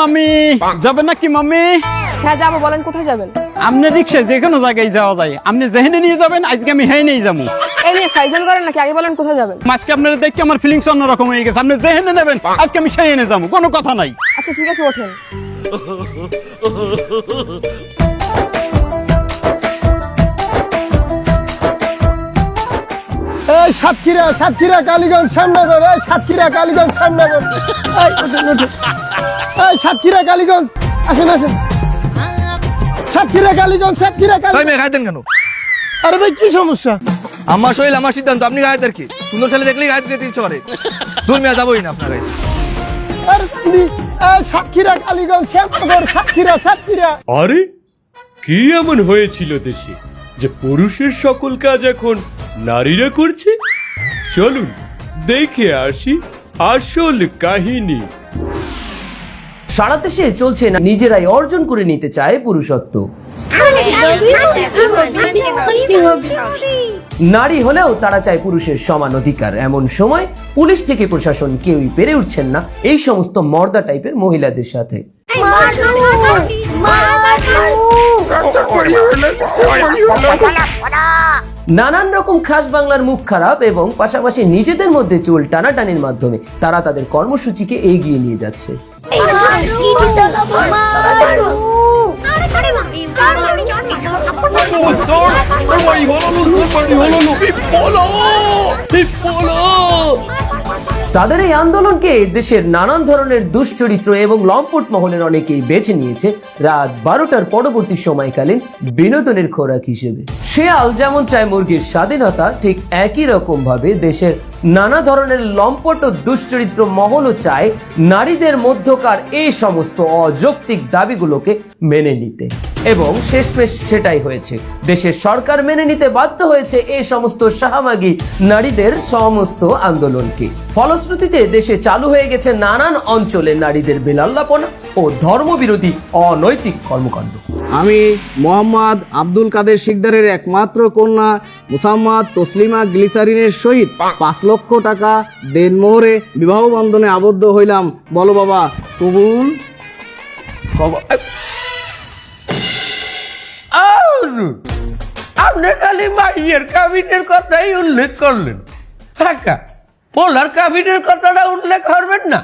মামি। যাবেন নাকি মামি? হ্যাঁ যাব বলেন কোথায় যাবেন? আপনি রিক্সায় যে কোনো জায়গায় যাওয়া যায়। আপনি যেহেনে নিয়ে যাবেন আজকে আমি হেই নিয়ে যাব। এই নিয়ে ফাইজান করেন নাকি? আগে বলেন কোথায় যাবেন? আজকে আপনারা দেখে আমার ফিলিংস অন্যরকম হয়ে গেছে। আপনি যেহেনে নেবেন আজকে আমি সেই এনে যাব। কোনো কথা নাই। আচ্ছা ঠিক আছে ওঠেন। এই সাতক্ষীরা সাতক্ষীরা কালীগঞ্জ শ্যামনগর এই সাতক্ষীরা কালীগঞ্জ শ্যামনগর। এই সাতক্ষীরা কালীগঞ্জ আসেন আসেন। সাতক্ষীরা কালীগঞ্জ সাতক্ষীরা কালীগঞ্জ। মেয়ে গাইতেন কেন? আরে ভাই কি সমস্যা? আমার শরীর আমার সিদ্ধান্ত আপনি গাইতে আর কি? সুন্দর ছেলে দেখলেই গাইতে দিতে ইচ্ছে করে। দূর মেয়ে যাবোই না আপনার গাইতে। আরে দিদি, এই সাতক্ষীরা কালীগঞ্জ শ্যামনগর সাতক্ষীরা সাতক্ষীরা। আরে কি এমন হয়েছিল দেশে যে পুরুষের সকল কাজ এখন নারীরা করছে? চলুন দেখে আসি আসল কাহিনী। সারা দেশে চলছে না নিজেরাই অর্জন করে নিতে চায় পুরুষত্ব। নারী হলেও তারা চায় পুরুষের সমান অধিকার। এমন সময় পুলিশ থেকে প্রশাসন কেউই পেরে উঠছেন না এই সমস্ত মর্দা টাইপের মহিলাদের সাথে। নানান রকম খাস বাংলার মুখ খারাপ এবং পাশাপাশি নিজেদের মধ্যে চুল টানাটানির মাধ্যমে তারা তাদের কর্মসূচিকে এগিয়ে নিয়ে যাচ্ছে তাদের এই আন্দোলনকে দেশের নানান ধরনের দুশ্চরিত্র এবং লম্পট মহলের অনেকেই বেছে নিয়েছে রাত বারোটার পরবর্তী সময়কালীন বিনোদনের খোরাক হিসেবে। শেয়াল যেমন চায় মুরগির স্বাধীনতা, ঠিক একই রকম ভাবে দেশের নানা ধরনের লম্পট ও দুশ্চরিত্র মহলও চায় নারীদের মধ্যকার এই সমস্ত অযৌক্তিক দাবিগুলোকে মেনে নিতে। এবং শেষমেশ সেটাই হয়েছে। দেশের সরকার মেনে নিতে বাধ্য হয়েছে এই সমস্ত সাহামাগী নারীদের সমস্ত আন্দোলনকে। ফলশ্রুতিতে দেশে চালু হয়ে গেছে নানান অঞ্চলে নারীদের বেলাল্লাপনা ও ধর্মবিরোধী অনৈতিক কর্মকাণ্ড। আমি মোহাম্মদ আব্দুল কাদের শিকদারের একমাত্র কন্যা মুসাম্মদ তসলিমা গ্লিসারিনের সহিত পাঁচ লক্ষ টাকা দেনমোহরে বিবাহ বন্ধনে আবদ্ধ হইলাম। বলো বাবা, কবুল? আপনি খালি মাইয়ের কাবিনের কথাই উল্লেখ করলেন। হ্যাঁ পোলার কাবিনের কথাটা উল্লেখ করবেন না।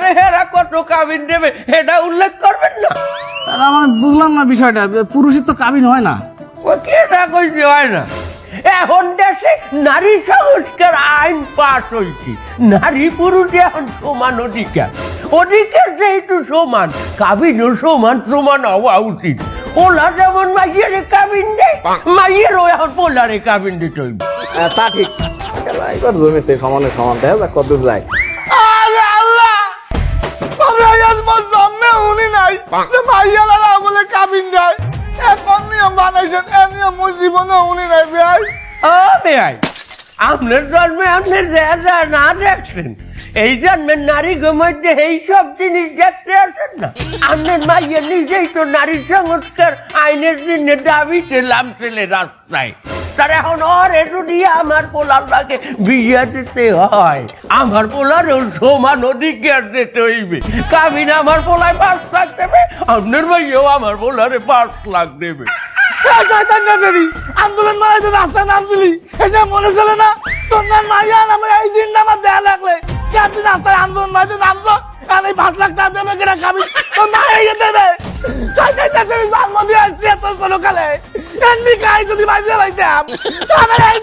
পোলারে হেরা কত কাবিন দেবে। এটা উল্লেখ করবেন না? তাহলে আমার বুঝলাম না বিষয়টা। পুরুষের তো কাবিন হয় না। ও কে না কইতে হয় না। এখন দেশে নারী সংস্কার আইন পাস হয়েছে নারী পুরুষ এখন সমান অধিকার। অধিকার যেহেতু সমান কাবিনও সমান সমান হওয়া উচিত। পোলা যেমন মাইয়ের কাবিন দেয় মাইয়েরও এখন পোলারে কাবিন দিতে হইবে। তা ঠিক। এবার জমিতে সমানে সমান দেয় কত যায় নাই যে ভাইয়া বলে কাবিন দেয়। এখন নিয়ম বানাইছেন এ নিয়ম মোর জীবনে উনি নাই ভাই ও বেআই আপনার জন্মে আপনি যা যা না দেখছেন এই জন্মের নারী মধ্যে এই সব জিনিস দেখতে আসেন না। আপনার মাইয়া নিজেই তো নারী সংস্কার আইনের জন্য দাবিতে লামছেলে রাস্তায়। তার এখন ওর যদি আমার পোলার লাগে বিয়ে দিতে হয়, আমার পোলারও সমান অধিকার দিতে হইবে। কাবিন আমার পোলায় পাঁচ লাখ দেবে, আপনার মাইয়াও আমার পোলারে পাঁচ লাখ দেবে। আন্দোলন মারাইতে রাস্তায় নামছিলি এটা মনে চলে না, তোর নাম মাইয়া নামে এই দিনটা আমার দেয়া লাগলে রাস্তায় আন্দোলন মারাইতে নামছো? আর এই পাঁচ লাখ টাকা দেবে কিনা খাবি? তোর মা এই দেবে। জন্ম দিয়ে আসছি এত কোনো কালে যদি লাইতাম এই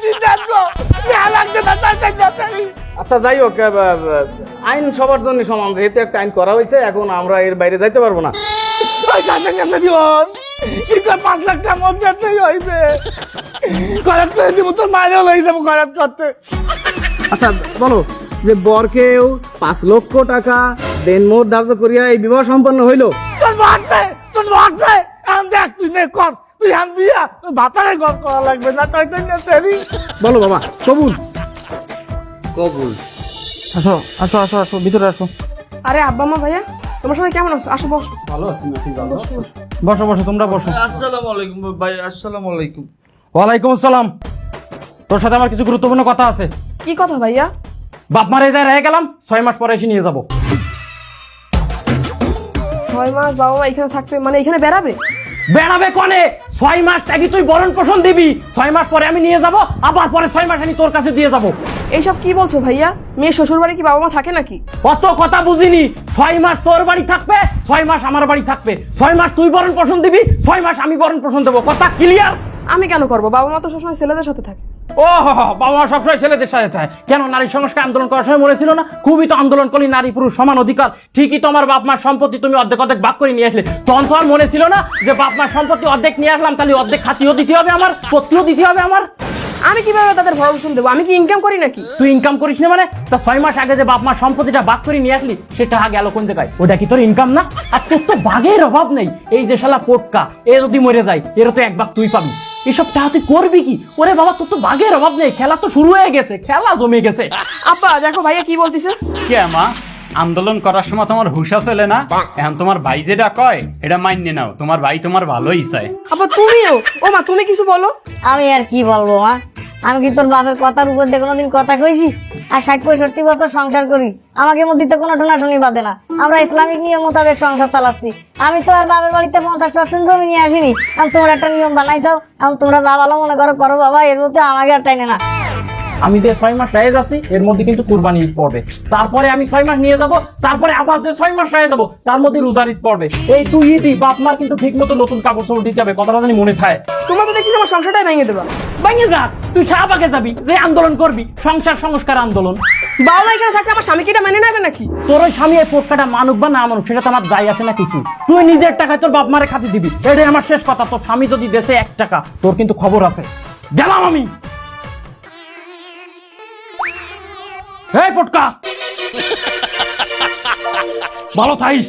দেয়া না। আচ্ছা যাই হোক আইন সবার জন্য সমান যেহেতু একটা আইন করা হয়েছে এখন আমরা এর বাইরে যাইতে পারব না। ওই পাঁচ লাখ টাকা হইবে। করাত করে দিব তোর মায়েরও লই যাব করাত করতে আচ্ছা বলো যে বরকেও পাঁচ লক্ষ টাকা দেনমোহর ধার্য করিয়া এই বিবাহ সম্পন্ন হইল? তোর বাড়ছে তোর বাড়ছে আন দেখ তুই নে কর। তুই দিয়া তোর ভাতারে করা লাগবে না সেরি বলো বাবা কবুল। কবুল। আসো আসো আসো আসো ভিতরে আসো। আরে আব্বা মা ভাইয়া তোমার সবাই কেমন আছো? আসো বস। বসো বসো তোমরা বসো। আসসালামু আলাইকুম ভাই আসসালামু আলাইকুম। ওয়ালাইকুম আসসালাম। তোর সাথে আমার কিছু গুরুত্বপূর্ণ কথা আছে। কি কথা ভাইয়া? বাপ মারে যায় রেখে গেলাম ছয় মাস পরে এসে নিয়ে যাব। ছয় মাস বাবা মা এখানে থাকবে মানে এখানে বেড়াবে? বেড়াবে কনে? ছয় মাস থাকি তুই বরণ পোষণ দিবি ছয় মাস পরে আমি নিয়ে যাব আবার পরে ছয় মাস আমি তোর কাছে দিয়ে যাব। এইসব কি বলছো ভাইয়া? মেয়ে শ্বশুর বাড়ি কি বাবা মা থাকে নাকি? অত কথা বুঝিনি ছয় মাস তোর বাড়ি থাকবে ছয় মাস আমার বাড়ি থাকবে। ছয় মাস তুই বরণ পোষণ দিবি ছয় মাস আমি বরণ পোষণ দেবো। কথা ক্লিয়ার আমি কেন করব? বাবা মা তো সবসময় ছেলেদের সাথে থাকে। ও বাবা সবসময় ছেলেদের সাথে থাকে। কেন নারী সংস্কার আন্দোলন করার সময় মরেছিল না? খুবই তো আন্দোলন করলি নারী পুরুষ সমান অধিকার। ঠিকই তোমার বাপ মার সম্পত্তি তুমি অর্ধেক অর্ধেক ভাগ করে নিয়ে আসলে। তখন তো আর মনে ছিল না যে বাপ মার সম্পত্তি অর্ধেক নিয়ে আসলাম তাহলে অর্ধেক খাতিও দিতে হবে আমার পত্রিও দিতে হবে আমার। আমি কীভাবে তাদের ভরণ দেবো? আমি কি ইনকাম করি নাকি? তুই ইনকাম করিস না মানে? তা ছয় মাস আগে যে বাপ মার সম্পত্তিটা ভাগ করে নিয়ে আসলি সেটা গেল কোন জায়গায় ওটা কি তোর ইনকাম না? আর তোর তো বাঘের অভাব নেই। এই যে শালা পোটকা এ যদি মরে যায় এর তো এক বাঘ তুই পাবি। এসব টাকা তুই করবি কি? ওরে বাবা তোর তো বাঘের অভাব নেই খেলা তো শুরু হয়ে গেছে খেলা জমে গেছে। আব্বা দেখো ভাইয়া কি বলতিছে? কে মা? আন্দোলন করার সময় তোমার হুশা চলে না? এখন তোমার ভাই যেটা কয় এটা মান্য নাও তোমার ভাই তোমার ভালোই চায়। আপা তুমিও? ও মা তুমি কিছু বলো? আমি আর কি বলব মা? আমি কি তোর বাপের কথার উপর দিয়ে কোনোদিন কথা কইছি? আর ষাট পঁয়ষট্টি বছর সংসার করি, আমাকে মধ্যে তো কোনো টোনাটুনি বাদে না। আমরা ইসলামিক নিয়ম মোতাবেক সংসার চালাচ্ছি। আমি তো আর বাবার বাড়িতে পঞ্চাশ পার্সেন্ট জমি নিয়ে আসিনি। আমি তোমরা একটা নিয়ম বানাইছাও আমি তোমরা যা ভালো মনে করো করো বাবা, এর মধ্যে আমাকে আর টাইনে না। আমি যে ছয় মাস রয়ে যাচ্ছি এর মধ্যে কিন্তু কুরবানি ঈদ পড়বে। তারপরে আমি ছয় মাস নিয়ে যাব তারপরে আবার যে ছয় মাস রয়ে যাব তার মধ্যে রোজার ঈদ পড়বে। এই তুই ঈদই বাপ মা কিন্তু ঠিক মতো নতুন কাপড় চোপড় দিতে হবে কথাটা জানি মনে থাকে তোমরা তো দেখছি আমার সংসারটাই ভেঙে দেবা। ভেঙে যা তুই শাহবাগে যাবি যে আন্দোলন করবি সংসার সংস্কার আন্দোলন। বাবা এখানে থাকলে আমার স্বামীকে এটা মেনে নেবে নাকি? তোর ওই স্বামী এই পোটকাটা মানুক বা না মানুক সেটা তো আমার যাই আসে না কিছু তুই নিজের টাকায় তোর বাপ মারে খাতে দিবি। এটাই আমার শেষ কথা তোর স্বামী যদি দেশে এক টাকা তোর কিন্তু খবর আছে। গেলাম আমি। এই পটকা! ভালো থাইস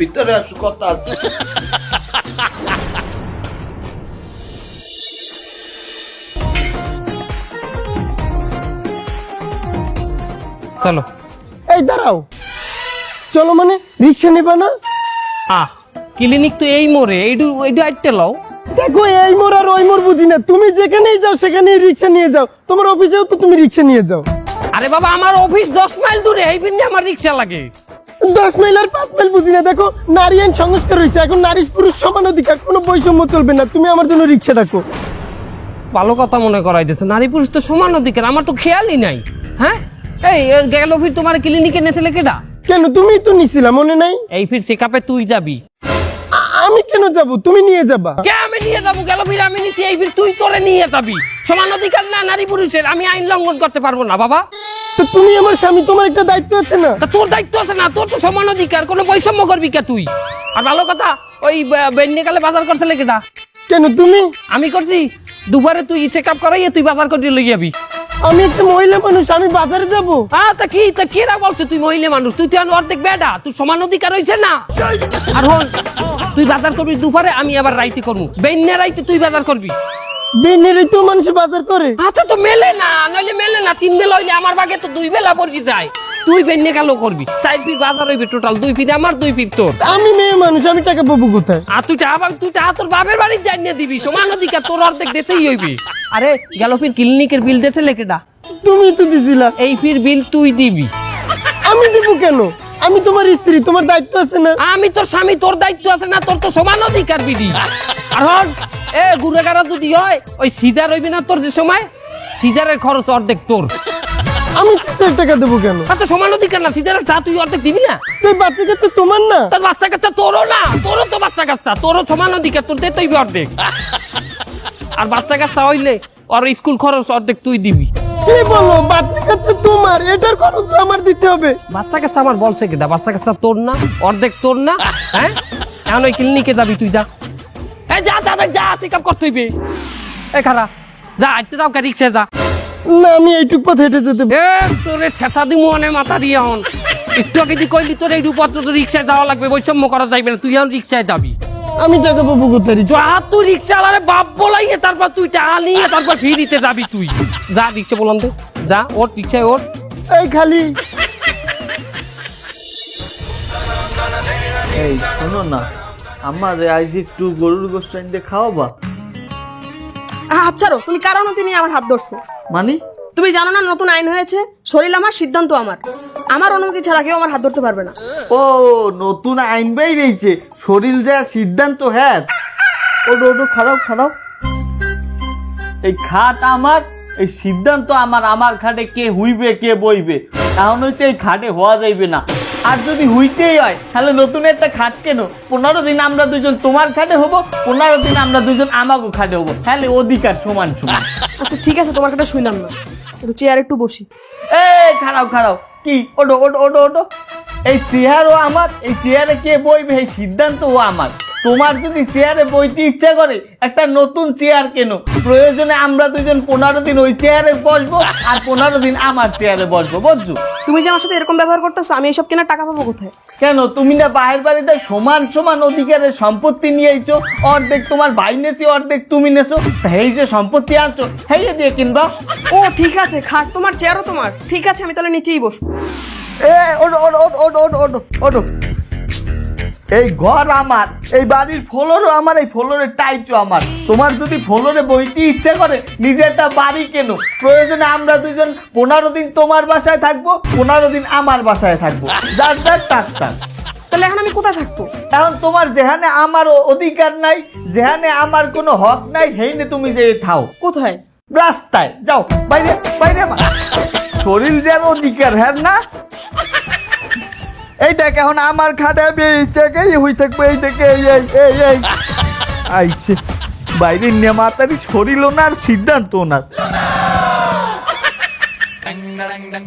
ভিতরে আসু কথা আছে। চলো। এই দাঁড়াও। চলো মানে রিক্সা নেবা না? আহ ক্লিনিক তো এই মোড়ে এইটু এইটু আইতে লও। দেখো এই মোর আর ওই বুঝি না তুমি যেখানেই যাও সেখানেই রিক্সা নিয়ে যাও। তোমার অফিসেও তো তুমি রিক্সা নিয়ে যাও। আরে বাবা আমার অফিস দশ মাইল দূরে এই পিন্ডে আমার রিক্সা লাগে। দশ মাইল আর পাঁচ মাইল বুঝি না। দেখো নারী আইন সংস্কার হয়েছে এখন নারী পুরুষ সমান অধিকার কোনো বৈষম্য চলবে না। তুমি আমার জন্য রিক্সা ডাকো। ভালো কথা মনে করাই দিচ্ছে নারী পুরুষ তো সমান অধিকার আমার তো খেয়ালই নাই। হ্যাঁ? এই গেল ফির তোমার ক্লিনিকে নেছিলে কেডা? কেন তুমি তো নিছিলা মনে নাই? এই ফির চেকআপে তুই যাবি। আমি কেন যাব? তুমি নিয়ে যাবা। কে আমি নিয়ে যাব? গেল ফির আমি নিচ্ছি এই ফির তুই তোরে নিয়ে যাবি। সমান অধিকার না নারী পুরুষের আমি আইন লঙ্ঘন করতে পারব না বাবা। তো তুমি আমার স্বামী তোমার একটা দায়িত্ব আছে না? তা তোর দায়িত্ব আছে না তোর তো সমান অধিকার কোনো বৈষম্য করবি কে তুই? আর ভালো কথা ওই বেন্ডিকালে বাজার করছিলে কেটা কেন তুমি? আমি করছি দুবারে তুই চেক আপ করাইয়ে তুই বাজার করে লই যাবি। আমি একটা মহিলা মানুষ আমি বাজারে যাব। তা কি তা বলছে তুই মহিলা মানুষ? তুই তো অর্ধেক বেডা তুই সমান অধিকার হয়েছে না? আর হন তুই বাজার করবি দুপুরে আমি আবার রাইতে করব বেন্যা রাইতে তুই বাজার করবি? দিনেরই তো মানুষ বাজার করে। হাতে তো মেলে না নইলে মেলে না তিন বেলা হইলে আমার বাগে তো দুই বেলা পড়ি যায়। তুই করবি চার বাজার হইবে টোটাল দুই আমার দুই তোর। আমি মেয়ে মানুষ আমি টাকা পাবো কোথায়? আর তুই টাকা তুই টাকা তোর বাপের বাড়ি জানিয়ে দিবি সমান অধিকার তোর অর্ধেক দিতেই হইবি। আরে গেল ফির ক্লিনিকের বিল দেছে লেকেটা। তুমি তো দিছিলা। এই ফির বিল তুই দিবি। আমি দিব কেন? আমি তোমার স্ত্রী তোমার দায়িত্ব আছে না? আমি তোর স্বামী তোর দায়িত্ব আছে না তোর তো সমান অধিকার আর হন, এ গুড়েগাড়া যদি হয় ওই সিজার হইবি না তোর যে সময় সিজারের খরচ অর্ধেক তোর। আমি সিস্টার টাকা দেবো কেন? আর তো সমান অধিকার না সিজারের চা তুই অর্ধেক দিবি না? তুই বাচ্চা কাচ্চা তোমার না? তোর বাচ্চা কাচ্চা তোরও না তোরও তো বাচ্চা কাচ্চা তোরও সমান অধিকার তোর দে তুই অর্ধেক। আর বাচ্চা কাচ্চা হইলে ওর স্কুল খরচ অর্ধেক তুই দিবি। কি বলো বাচ্চা কাচ্চা তোমার? এটার খরচ আমার দিতে হবে। বাচ্চা কাচ্চা আমার বলছে কেটা বাচ্চা কাচ্চা তোর না অর্ধেক তোর না হ্যাঁ? এখন ওই ক্লিনিকে যাবি তুই যা। এই যা যা যা, যা চেক আপ করতে হইবে। এ খারা যা আইতে যাও কা রিক্সা যা। না আমি এইটুক পথ হেঁটে যেতে এ তোরে শেষা দি মনে মাথা দিয়ে হন একটু আগে দি কইলি তোর এই রূপত্র তো রিক্সায় যাওয়া লাগবে বৈষম্য করা যাইবে না তুই এখন রিক্সায় যাবি। আমি টাকা পাবো কোথায় যা তুই রিক্সা আলারে বাপ বলাইয়ে তারপর তুই টাকা নিয়ে তারপর ফিরিতে যাবি তুই। যা রিক্সা বললাম তো যা ওর রিক্সায় ওর এই খালি। এই শোনো না আমার আজ একটু গরুর গোস্ত এনে খাওয়াবা? আচ্ছা রো তুমি কার অনুমতি নিয়ে আমার হাত ধরছো? মানে? তুমি জানো না নতুন আইন হয়েছে? শরীর আমার সিদ্ধান্ত আমার। আমার অনুমতি ছাড়া কেউ আমার হাত ধরতে পারবে না। ও নতুন আইন বেরিয়েছে শরীর যা সিদ্ধান্ত হ্যাঁ। ওটো ওটো খারাপ খারাপ এই খাট আমার এই সিদ্ধান্ত আমার আমার খাটে কে হুইবে কে বইবে? এখন হইতে এই খাটে হওয়া যাইবে না। আর যদি হইতেই হয় তাহলে নতুন একটা খাট কেন? পনেরো দিন আমরা দুজন তোমার খাটে হব পনেরো দিন আমরা দুজন আমাকে খাটে হব। তাহলে অধিকার সমান সমান। আচ্ছা ঠিক আছে তোমার কথা শুনলাম না। একটু চেয়ার একটু বসি। এই খারাপ খারাপ কি? ওটো ওটো ওটো ওটো এই চেয়ারও আমার, এই চেয়ারে কে বইবে? এই সিদ্ধান্ত ও আমার। তোমার যদি চেয়ারে বইতে ইচ্ছা করে একটা নতুন চেয়ার কেন? প্রয়োজনে আমরা দুজন পনেরো দিন ওই চেয়ারে বসবো আর পনেরো দিন আমার চেয়ারে বসবো বুঝছ? তুমি যে আমার সাথে এরকম ব্যবহার করতেছো আমি এইসব কেনার টাকা পাবো কোথায়? কেন? তুমি না বাহের বাড়িতে সমান সমান অধিকারের সম্পত্তি নিয়েছো অর্ধেক তোমার ভাই নেছে অর্ধেক তুমি নেছো। এই যে সম্পত্তি আনছো হেয়ে দিয়ে কিনবা। ও ঠিক আছে খাট তোমার চেয়ারও তোমার। ঠিক আছে আমি তাহলে নিচেই বসবো। এ ওটো ওটো ওটো ওটো ওটো ওটো এই ঘর আমার এই বাড়ির ফ্লোরও আমার এই ফ্লোরের টাইচও আমার। তোমার যদি ফ্লোরে বইতে ইচ্ছে করে নিজে একটা বাড়ি কেন। প্রয়োজনে আমরা দুজন পনেরো দিন তোমার বাসায় থাকব পনেরো দিন আমার বাসায় থাকব। যার যার টাকতার তাহলে এখন আমি কোথায় থাকব? এখন তোমার যেখানে আমার অধিকার নাই যেখানে আমার কোনো হক নাই সেইনে তুমি যে থাও। কোথায়? রাস্তায়। যাও বাইরে বাইরে শরীর যেন অধিকার হ্যাঁ না? এই দেখ এখন আমার খাটে আমি এই জায়গায় হই থাকব এই দেখে এই এই এই এই। আইছে বাইরে নেমাতারি শরীর ওনার সিদ্ধান্ত ওনার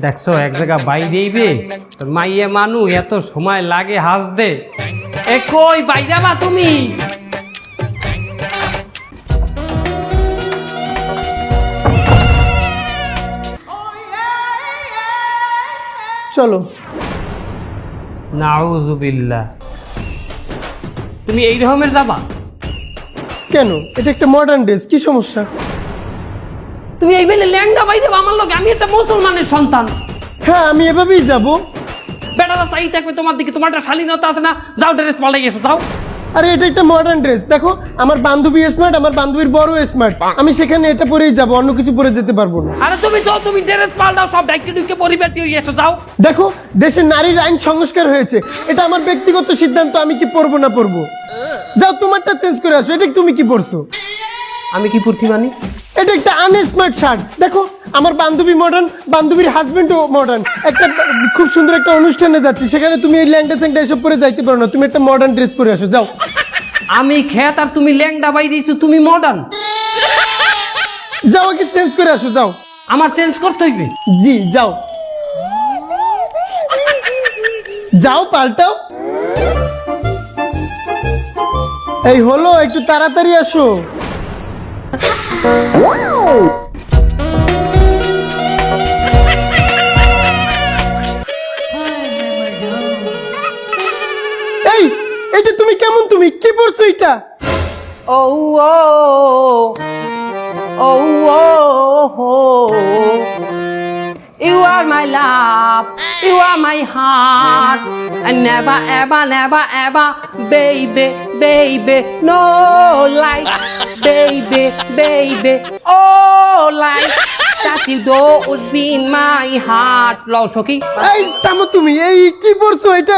দেখছ এক জায়গা বাই দিইবে? তোর মাইয়ে মানু এত সময় লাগে হাসতে। এ কই বাই যাবা তুমি? চলো। তুমি এই রকমের যাবা কেন? এটা একটা মডার্ন ড্রেস কি সমস্যা? তুমি এই বেলে ল্যাঙ্গা বাইরে আমার লোক আমি একটা মুসলমানের সন্তান। হ্যাঁ আমি এভাবেই যাব। বেটারা চাই থাকবে তোমার দিকে তোমার একটা শালীনতা আছে না? যাও ড্রেস পাল্টাই গেছো যাও। আরে এটা একটা মডার্ন ড্রেস দেখো আমার বান্ধবী স্মার্ট আমার বান্ধবীর বড় স্মার্ট আমি সেখানে এটা পরেই যাব অন্য কিছু পরে যেতে পারব না। আরে তুমি যাও তুমি ড্রেস পাল্টাও সব ডাইকে পরিবারটি হয়ে এসো যাও। দেখো দেশের নারীর আইন সংস্কার হয়েছে। এটা আমার ব্যক্তিগত সিদ্ধান্ত আমি কি পরবো না পরবো? যাও তোমারটা চেঞ্জ করে আসো এটা তুমি কি পরছো? আমি কি পড়ছি মানে? এটা একটা আনস্মার্ট শার্ট দেখো আমার বান্ধবী মডার্ন বান্ধবীর হাজবেন্ডও মডার্ন একটা খুব সুন্দর একটা অনুষ্ঠানে যাচ্ছি সেখানে তুমি এই ল্যাংটা স্যাংটা এসব পরে যাইতে পারো না। তুমি একটা মডার্ন ড্রেস পরে আসো যাও। আমি খেত আর তুমি ল্যাংডা বাই দিয়েছ তুমি মডার্ন যাও আগে চেঞ্জ করে আসো যাও। আমার চেঞ্জ করতে হইবে? জি যাও। যাও পাল্টাও। এই হলো একটু তাড়াতাড়ি আসো। পড়ছো এটা ও ও ও ও You are my love, you are my heart, and never, ever, never, ever, baby, baby, no life, baby, baby, oh life, that you be in my heart. লও সখী এই থামো তুমি এই কি পড়ছো এটা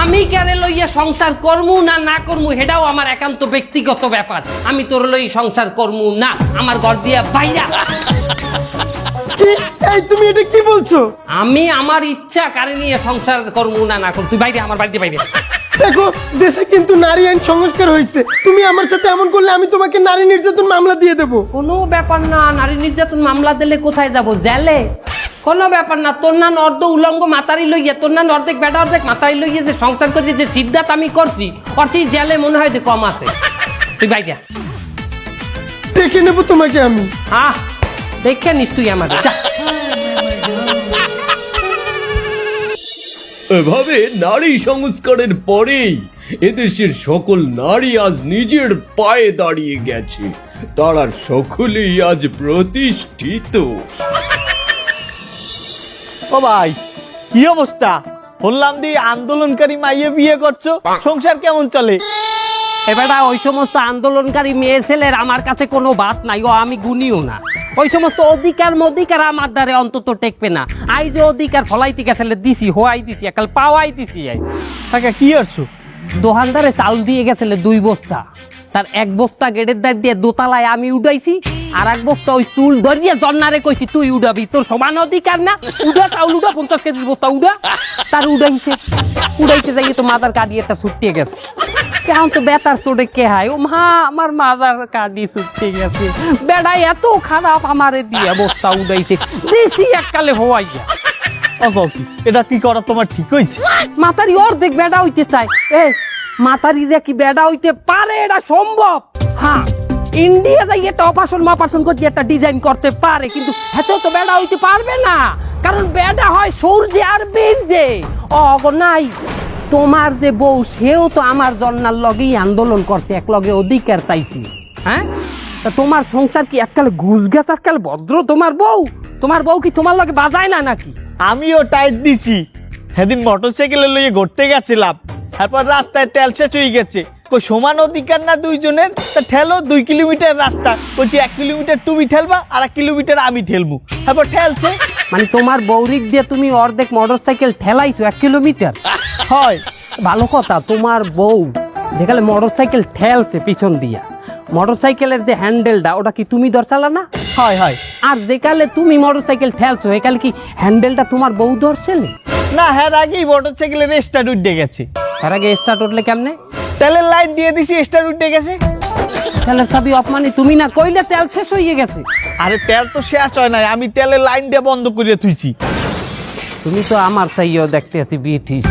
আমি কেন লইয়া সংসার করমু না না করমু সেটাও আমার একান্ত ব্যক্তিগত ব্যাপার। আমি তোর লই সংসার করমু না আমার ঘর দিয়া বাইরা। এই তুমি এটা কি বলছো? আমি আমার ইচ্ছা কারে নিয়ে সংসার করমু না না করমু। তুই বাইরে আমার বাড়িতে বাইরে। দেখো দেশে কিন্তু নারী আইন সংস্কার হয়েছে। তুমি আমার সাথে এমন করলে আমি তোমাকে নারী নির্যাতন মামলা দিয়ে দেবো। কোনো ব্যাপার না নারী নির্যাতন মামলা দিলে কোথায় যাব? জেলে? কোনো ব্যাপার না তোর নান অর্ধ উলঙ্গ মাতারি লইয়া তোর নান অর্ধেক বেটা অর্ধেক মাতারি লইয়া যে সংসার করছি যে সিদ্ধাত আমি করছি অর্থে জেলে মনে হয় যে কম আছে। তুই বাইজা দেখে নেব তোমাকে আমি। আহ দেখে নিস তুই আমাদের যা। এভাবে নারী সংস্কারের পরেই এদেশের সকল নারী আজ নিজের পায়ে দাঁড়িয়ে গেছে। তারা সকলেই আজ প্রতিষ্ঠিত। ও ভাই কি অবস্থা? বললাম দি আন্দোলনকারী মাইয়ে বিয়ে করছ? সংসার কেমন চলে? এবারে ওই সমস্ত আন্দোলনকারী মেয়ে ছেলের আমার কাছে কোনো বাদ নাই ও আমি গুনিও না। ওই সমস্ত অধিকার মধিকার আমার দ্বারে অন্তত টেকবে না। আই যে অধিকার ফলাইতে গেছে দিছি হোয়াই দিছি একাল পাওয়াই দিছি আই। কাকা কি করছ দোকানদারে চাউল দিয়ে গেছিলে দুই বস্তা। তার এক বস্তা গেটের দ্বার দিয়ে দোতলায় আমি উঠাইছি আর এক বস্তা ওই চুল ধরিয়ে জন্নারে কইছি তুই উড়াবি তোর সমান অধিকার না? উড়া চাউল উড়া পঞ্চাশ কেজির বস্তা উড়া তার উড়াইছে উড়াইতে যাইয়ে তো মাদার কাটি একটা ছুটিয়ে গেছে। কেমন তো বেতার চোটে কে হায়? ও মা আমার মাদার কাটি ছুটতে গেছে। বেড়াই এত খারাপ আমারে দিয়ে বস্তা উড়াইছে দিছি এককালে হওয়াই যা এটা কি করা তোমার ঠিক হয়েছে? মাতারি অর্ধেক বেড়া হইতে চায়। এ মাতারি যে কি বেড়া হইতে পারে? এটা সম্ভব? হ্যাঁ ইন্ডিয়া যাই একটা অপারেশন মাপারেশন করতে একটা ডিজাইন করতে পারে, কিন্তু হেতেও তো বেড়া হইতে পারবে না। কারণ বেড়া হয় সূর্যে আর বীর্যে। অগ নাই, তোমার যে বউ, সেও তো আমার জন্নার লগেই আন্দোলন করছে, এক লগে অধিকার চাইছি। হ্যাঁ? তা তোমার সংসার কি এককালে ঘুষ গেছে এককালে ভদ্র তোমার বউ? তোমার বউ কি তোমার লগে বাজায় না নাকি? আমিও টাইট দিছি। সেদিন মোটরসাইকেলে লইয়ে ঘুরতে গেছিলাম। তারপর রাস্তায় তেল শেষ হয়ে গেছে। কই সমান অধিকার না দুইজনের? তা ঠেলো দুই কিলোমিটার রাস্তা। বলছি এক কিলোমিটার তুমি ঠেলবা আর এক কিলোমিটার আমি ঠেলবো। তারপর ঠেলছে মানে তোমার বৌরিক দিয়ে তুমি অর্ধেক মোটরসাইকেল ঠেলাইছো এক কিলোমিটার? হয়। ভালো কথা তোমার বউ দেখালে মোটরসাইকেল ঠেলছে পিছন দিয়া। মোটরসাইকেলের যে হ্যান্ডেলটা ওটা কি তুমি ধরছালা না? হয় হয়। আর যেকালে তুমি মোটরসাইকেল ঠেলছো একালে কি হ্যান্ডেলটা তোমার বউ ধরছিলে না হ্যাঁ আগেই মোটরসাইকেলের স্টার্ট উঠে গেছে। এর আগে স্টার্ট উঠলে কেমনে? তেলের লাইট দিয়ে দিছি স্টার্ট উঠে গেছে। তেলের সবই অপমানি তুমি না কইলে তেল শেষ হয়ে গেছে। আরে তেল তো শেষ হয় নাই আমি তেলের লাইন দিয়ে বন্ধ করে থুইছি। তুমি তো আমার চাইও দেখতে আছি বিটিস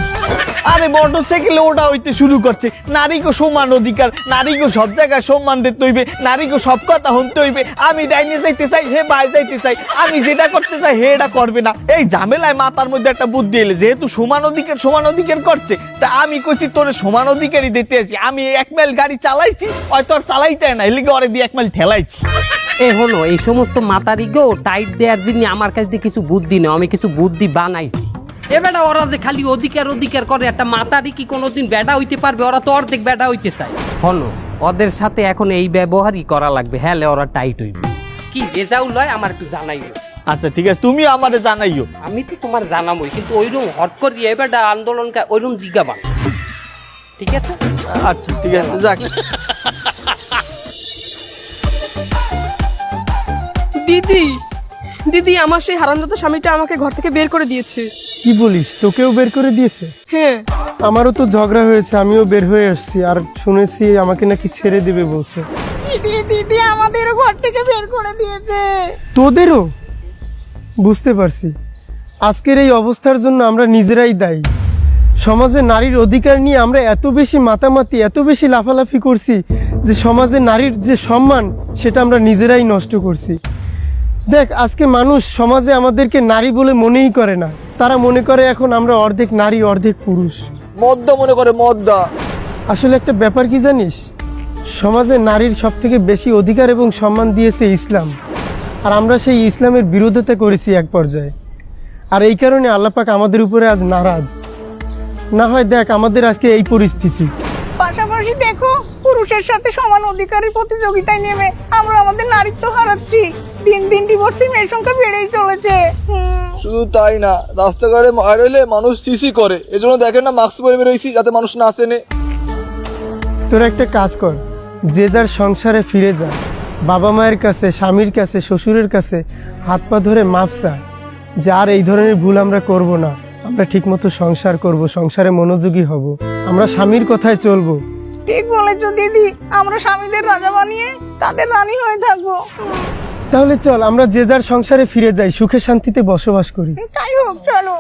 আরে মোটরসাইকেলে ওটা হইতে শুরু করছে। নারীকে সমান অধিকার নারীকে সব জায়গায় সম্মান দিতে হইবে নারীকে সব কথা শুনতে হইবে। আমি ডাইনে যাইতে চাই, হে বাই যাইতে চাই, আমি যেটা করতে চাই, হে এটা করবে না। এই ঝামেলায় মাথার মধ্যে একটা বুদ্ধি এলে, যেহেতু সমান অধিকার সমান অধিকার করছে, তা আমি কইছি তোর সমান অধিকারই দিতে আছি আমি এক মাইল গাড়ি চালাইছি হয়তো আর চালাইতে না এলিগে ওরে দিয়ে এক মাইল ঠেলাইছি। এ হলো, এই সমস্ত মাতারি গো টাইট দেওয়ার জন্য আমার কাছে কিছু বুদ্ধি নেই আমি কিছু বুদ্ধি বানাইছি। এ বেটা ওরা যে খালি অধিকার অধিকার করে একটা মাতারি কি কোনোদিন বেটা হইতে পারবে? ওরা তো অর্ধেক বেটা হইতে চায়। হলো ওদের সাথে এখন এই ব্যবহারই করা লাগবে। হ্যাঁ ওরা টাইট হইবে। কি রেজাউল লয় আমার একটু জানাইও। আচ্ছা ঠিক আছে তুমি আমারে জানাইও। আমি তো তোমার জানাবই কিন্তু ওইরকম হট করিয়ে এবারটা আন্দোলন ওইরকম জিজ্ঞাবা ঠিক আছে? আচ্ছা ঠিক আছে যাক। দিদি দিদি আমার সেই হারামদাদা স্বামীটা আমাকে ঘর থেকে বের করে দিয়েছে। কি বলিস? তোকেও বের করে দিয়েছে? হ্যাঁ। আমারও তো ঝগড়া হয়েছে আমিও বের হয়ে আসছি আর শুনেছি আমাকে নাকি ছেড়ে দেবে বলছে। দিদি দিদি আমাদের ঘর থেকে বের করে দিয়েছে। তোদেরও? বুঝতে পারছি। আজকের এই অবস্থার জন্য আমরা নিজেরাই দায়ী। সমাজে নারীর অধিকার নিয়ে আমরা এত বেশি মাতামাতি এত বেশি লাফালাফি করছি যে সমাজে নারীর যে সম্মান সেটা আমরা নিজেরাই নষ্ট করছি। দেখ আজকে মানুষ সমাজে আমাদেরকে নারী বলে মনেই করে না। তারা মনে করে এখন আমরা অর্ধেক নারী অর্ধেক পুরুষ। মদ্দা মনে করে মদ্দা। আসলে একটা ব্যাপার কি জানিস? সমাজে নারীর সব থেকে বেশি অধিকার এবং সম্মান দিয়েছে ইসলাম। আর আমরা সেই ইসলামের বিরোধিতা করেছি এক পর্যায়ে। আর এই কারণে আল্লাপাক আমাদের উপরে আজ নারাজ। না হয় দেখ আমাদের আজকে এই পরিস্থিতি। পাশাপাশি দেখো পুরুষের সাথে সমান অধিকারের প্রতিযোগিতায় নেমে আমরা আমাদের নারীত্ব হারাচ্ছি। দিন দিন ডিভোর্সি মেয়ের সংখ্যা বেড়েই চলেছে। শুধু তাই না রাস্তাঘাটে মার হইলে মানুষ সিসি করে। এজন্য দেখেন না মাস্ক পরে বেরোইছি যাতে মানুষ না আসেনে তোরা একটা কাজ কর যে যার সংসারে ফিরে যা বাবা মায়ের কাছে স্বামীর কাছে শ্বশুরের কাছে হাত পা ধরে মাপসা যে আর এই ধরনের ভুল আমরা করব না। আমরা ঠিকমতো সংসার করব সংসারে মনোযোগী হব। আমরা স্বামীর কথায় চলবো। ঠিক বলেছ দিদি আমরা স্বামীদের রাজা বানিয়ে তাদের রানী হয়ে থাকব। তাহলে চল, আমরা যে যার সংসারে ফিরে যাই, সুখে শান্তিতে বসবাস করি। তাই হোক, চলো।